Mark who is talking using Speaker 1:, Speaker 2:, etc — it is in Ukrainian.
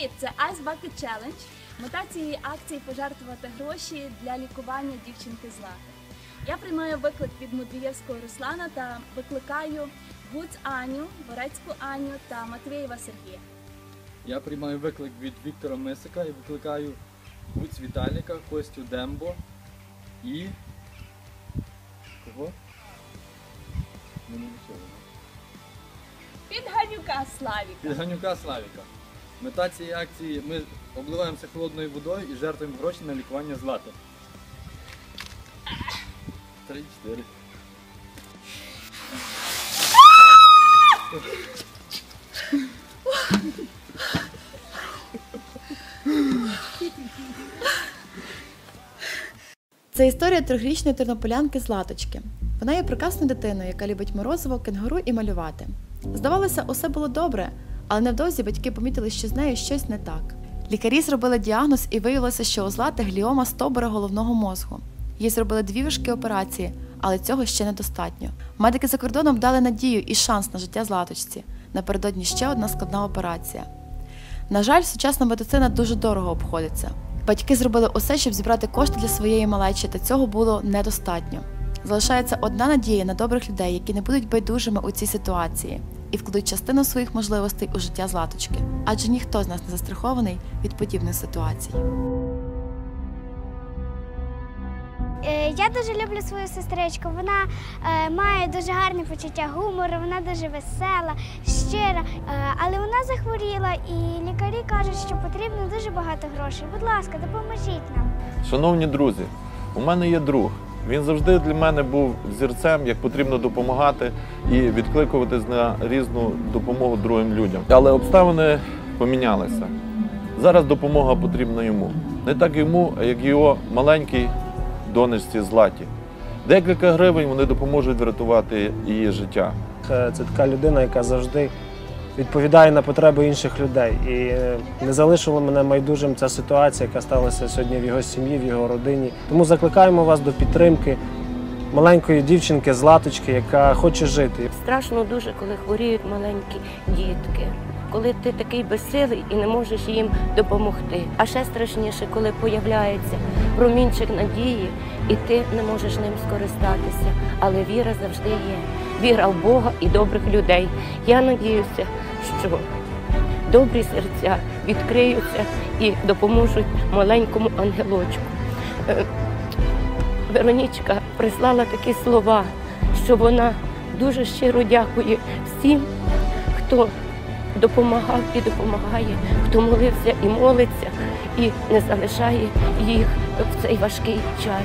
Speaker 1: Привіт! Це Ice Bucket Challenge. Мета цієї акції пожертвувати гроші для лікування дівчинки Злати. Я приймаю виклик від Мудрієвського Руслана та викликаю Гуц Аню, Борецьку Аню та Матвієва Сергія.
Speaker 2: Я приймаю виклик від Віктора Мисика і викликаю Гуць Віталіка, Костю Дембо і. Кого? Ну, не нічого.
Speaker 1: Підганюка Славіка.
Speaker 2: Підганюка Славіка. Мета цієї акції ми обливаємося холодною водою і жертвуємо гроші на лікування злати. Три, чотири.
Speaker 3: Це історія трьохрічної тернополянки Златочки. Вона є прекрасною дитиною, яка любить морозиво, кенгуру і малювати. Здавалося, усе було добре, але невдовзі батьки помітили, що з нею щось не так. Лікарі зробили діагноз і виявилося, що у Злати гліома стовбура головного мозку. Їй зробили дві важкі операції, але цього ще недостатньо. Медики за кордоном дали надію і шанс на життя Златочці. Напередодні ще одна складна операція. На жаль, сучасна медицина дуже дорого обходиться. Батьки зробили усе, щоб зібрати кошти для своєї малечі, та цього було недостатньо. Залишається одна надія на добрих людей, які не будуть байдужими у цій ситуації і вкладуть частину своїх можливостей у життя златочки, адже ніхто з нас не застрахований від подібних ситуацій.
Speaker 4: Е, Я дуже люблю свою сестричку. Вона е, має дуже гарне почуття гумору, вона дуже весела, щира. Е, але вона захворіла, і лікарі кажуть, що потрібно дуже багато грошей. Будь ласка, допоможіть нам.
Speaker 5: Шановні друзі, у мене є друг. Він завжди для мене був взірцем, як потрібно допомагати і відкликуватись на різну допомогу другим людям. Але обставини помінялися. Зараз допомога потрібна йому. Не так йому, як його маленькій донечці Златі. Декілька гривень вони допоможуть врятувати її життя.
Speaker 6: Це така людина, яка завжди відповідає на потреби інших людей. І е, не залишила мене майдужим ця ситуація, яка сталася сьогодні в його сім'ї, в його родині. Тому закликаємо вас до підтримки маленької дівчинки Златочки, яка хоче жити.
Speaker 7: Страшно дуже, коли хворіють маленькі дітки, коли ти такий безсилий і не можеш їм допомогти. А ще страшніше, коли появляється промінчик надії, і ти не можеш ним скористатися. Але віра завжди є. Віра в Бога і добрих людей. Я надіюся, що добрі серця відкриються і допоможуть маленькому ангелочку. Е, Веронічка прислала такі слова, що вона дуже щиро дякує всім, хто допомагав і допомагає, хто молився і молиться, і не залишає їх в цей важкий час.